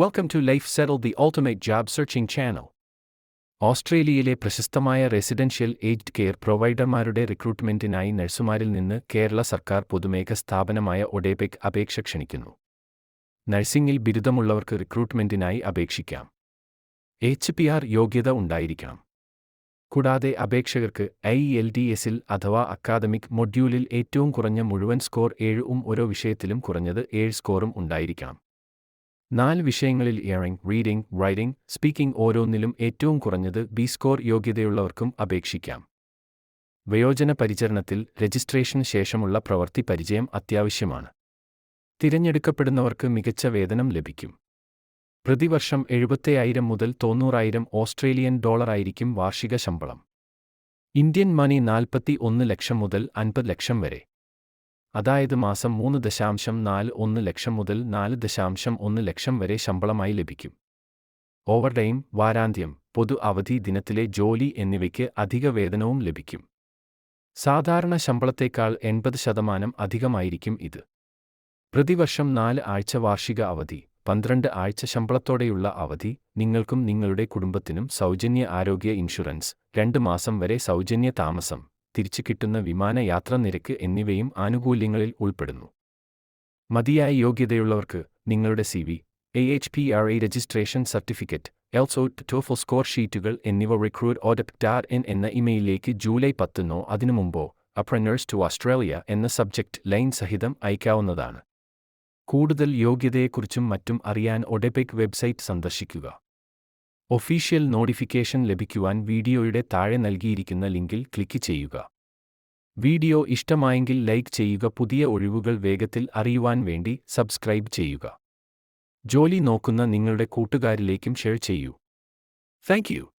Welcome to Life settle the Ultimate Job Searching Channel. ഓസ്ട്രേലിയയിലെ പ്രശസ്തമായ residential aged care പ്രൊവൈഡർമാരുടെ റിക്രൂട്ട്മെന്റിനായി നഴ്സുമാരിൽ നിന്ന് കേരള സർക്കാർ പൊതുമേഖ സ്ഥാപനമായ ഒഡേപെക് അപേക്ഷ ക്ഷണിക്കുന്നു. നഴ്സിംഗിൽ ബിരുദമുള്ളവർക്ക് റിക്രൂട്ട്മെന്റിനായി അപേക്ഷിക്കാം. എച്ച് പി ആർ യോഗ്യത ഉണ്ടായിരിക്കണം. കൂടാതെ അപേക്ഷകർക്ക് ഐ എൽ ഡി എസിൽ അഥവാ അക്കാദമിക് മൊഡ്യൂളിൽ ഏറ്റവും കുറഞ്ഞ മുഴുവൻ സ്കോർ ഏഴും ഓരോ വിഷയത്തിലും കുറഞ്ഞത് ഏഴ് സ്കോറും ഉണ്ടായിരിക്കണം. നാല് വിഷയങ്ങളിൽ ഇയറിംഗ്, റീഡിംഗ്, റൈറ്റിംഗ്, സ്പീക്കിംഗ് ഓരോന്നിലും ഏറ്റവും കുറഞ്ഞത് ബി സ്കോർ യോഗ്യതയുള്ളവർക്കും അപേക്ഷിക്കാം. വയോജന പരിചരണത്തിൽ രജിസ്ട്രേഷന് ശേഷമുള്ള പ്രവൃത്തി പരിചയം അത്യാവശ്യമാണ്. തിരഞ്ഞെടുക്കപ്പെടുന്നവർക്ക് മികച്ച വേതനം ലഭിക്കും. പ്രതിവർഷം എഴുപത്തയ്യായിരം മുതൽ തൊണ്ണൂറായിരം ഓസ്ട്രേലിയൻ ഡോളറായിരിക്കും വാർഷിക ശമ്പളം. ഇന്ത്യൻ മണി നാൽപ്പത്തി ഒന്ന് ലക്ഷം മുതൽ അൻപത് ലക്ഷം വരെ. അതായത് മാസം മൂന്ന് ദശാംശം നാല് ഒന്ന് ലക്ഷം മുതൽ നാല് ദശാംശം ഒന്ന് ലക്ഷം വരെ ശമ്പളമായി ലഭിക്കും. ഓവർടൈം, വാരാന്ത്യം, പൊതു അവധി ദിനത്തിലെ ജോലി എന്നിവയ്ക്ക് അധിക വേതനവും ലഭിക്കും. സാധാരണ ശമ്പളത്തേക്കാൾ എൺപത് ശതമാനം അധികമായിരിക്കും ഇത്. പ്രതിവർഷം നാല് ആഴ്ച വാർഷിക അവധി, പന്ത്രണ്ട് ആഴ്ച ശമ്പളത്തോടെയുള്ള അവധി, നിങ്ങൾക്കും നിങ്ങളുടെ കുടുംബത്തിനും സൗജന്യ ആരോഗ്യ ഇൻഷുറൻസ്, രണ്ട് മാസം വരെ സൗജന്യ താമസം, തിരിച്ചു കിട്ടുന്ന വിമാനയാത്ര നിരക്ക് എന്നിവയും ആനുകൂല്യങ്ങളിൽ ഉൾപ്പെടുന്നു. മതിയായ യോഗ്യതയുള്ളവർക്ക് നിങ്ങളുടെ C V, A H P R I registration certificate, എൽസോട്ട് TOEFL score ഷീറ്റുകൾ എന്നിവ റിക്രൂട്ട് ഓഡപ്റ്റ് എൻ എന്ന ഇമെയിലിലേക്ക് ജൂലൈ പത്തിനോ അതിനു മുമ്പോ അപ്രനേഴ്സ് ടു ഓസ്ട്രേലിയ എന്ന സബ്ജക്റ്റ് ലൈൻ സഹിതം അയക്കാവുന്നതാണ്. കൂടുതൽ യോഗ്യതയെക്കുറിച്ചും മറ്റും അറിയാൻ ഒഡെപെക് വെബ്സൈറ്റ് സന്ദർശിക്കുക. ഒഫീഷ്യൽ നോട്ടിഫിക്കേഷൻ ലഭിക്കുവാൻ വീഡിയോയുടെ താഴെ നൽകിയിരിക്കുന്ന ലിങ്കിൽ ക്ലിക്ക് ചെയ്യുക. വീഡിയോ ഇഷ്ടമായെങ്കിൽ ലൈക്ക് ചെയ്യുക പുതിയ ഒഴിവുകൾ വേഗത്തിൽ അറിയുവാൻ വേണ്ടി സബ്സ്ക്രൈബ് ചെയ്യുക. ജോലി നോക്കുന്ന നിങ്ങളുടെ കൂട്ടുകാരിലേക്കും ഷെയർ ചെയ്യൂ. താങ്ക്.